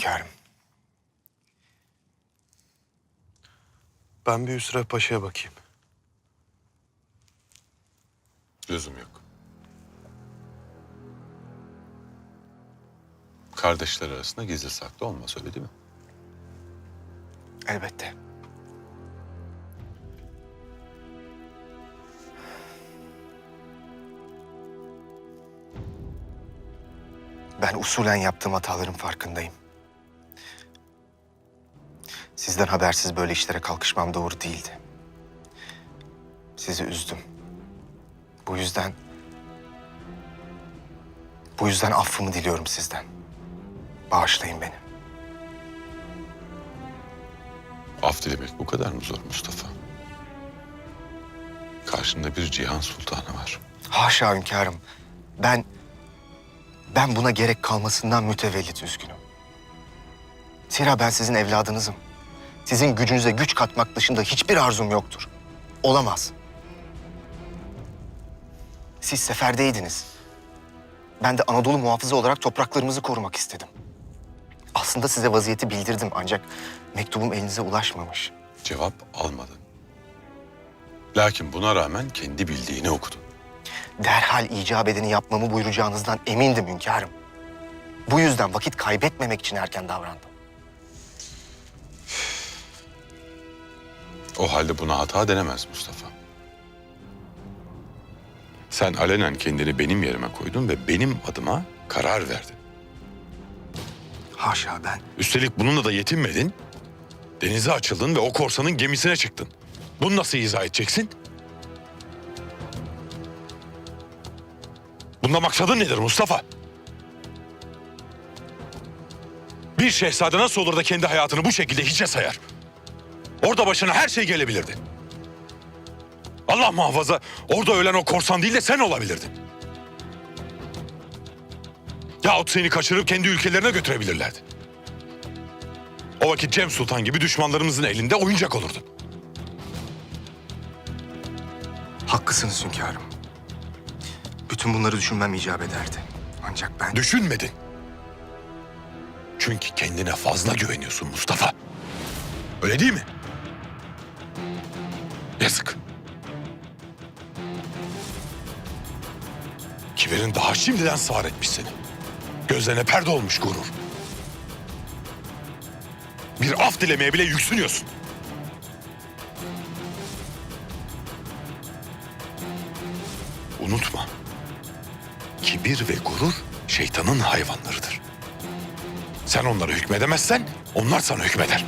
hünkârım. Ben bir Hüsrev Paşa'ya bakayım. Lüzum yok. Kardeşler arasında gizli saklı olmaz öyle değil mi? Elbette. Ben usulen yaptığım hataların farkındayım. Sizden habersiz böyle işlere kalkışmam doğru değildi. Sizi üzdüm. Bu yüzden... Bu yüzden affımı diliyorum sizden. Bağışlayın beni. Af dilemek bu kadar mı zor Mustafa? Karşında bir cihan sultanı var. Haşa hünkârım. Ben... Ben buna gerek kalmasından mütevellit üzgünüm. Zira ben sizin evladınızım. Sizin gücünüze güç katmak dışında hiçbir arzum yoktur. Olamaz. Siz seferdeydiniz. Ben de Anadolu muhafızı olarak topraklarımızı korumak istedim. Aslında size vaziyeti bildirdim ancak mektubum elinize ulaşmamış. Cevap almadın. Lakin buna rağmen kendi bildiğini okudun. Derhal icap edeni yapmamı buyuracağınızdan emindim hünkârım. Bu yüzden vakit kaybetmemek için erken davrandım. O halde buna hata denemez Mustafa. Sen alenen kendini benim yerime koydun ve benim adıma karar verdin. Haşa ben. Üstelik bununla da yetinmedin. Denize açıldın ve o korsanın gemisine çıktın. Bunu nasıl izah edeceksin? Bunda maksadın nedir Mustafa? Bir şehzade nasıl olur da kendi hayatını bu şekilde hiçe sayar? Orada başına her şey gelebilirdi. Allah muhafaza orada ölen o korsan değil de sen olabilirdin. Yahut seni kaçırıp kendi ülkelerine götürebilirlerdi. O vakit Cem Sultan gibi düşmanlarımızın elinde oyuncak olurdun. Haklısınız hünkârım. Bütün bunları düşünmem icap ederdi. Ancak ben... Düşünmedin. Çünkü kendine fazla güveniyorsun Mustafa. Öyle değil mi? Yazık. Kiberin daha şimdiden sağır etmiş seni. Gözlerine perde olmuş gurur. Bir af dilemeye bile yüksünüyorsun. Unutma. Kibir ve gurur şeytanın hayvanlarıdır. Sen onlara hükmedemezsen onlar sana hükmeder.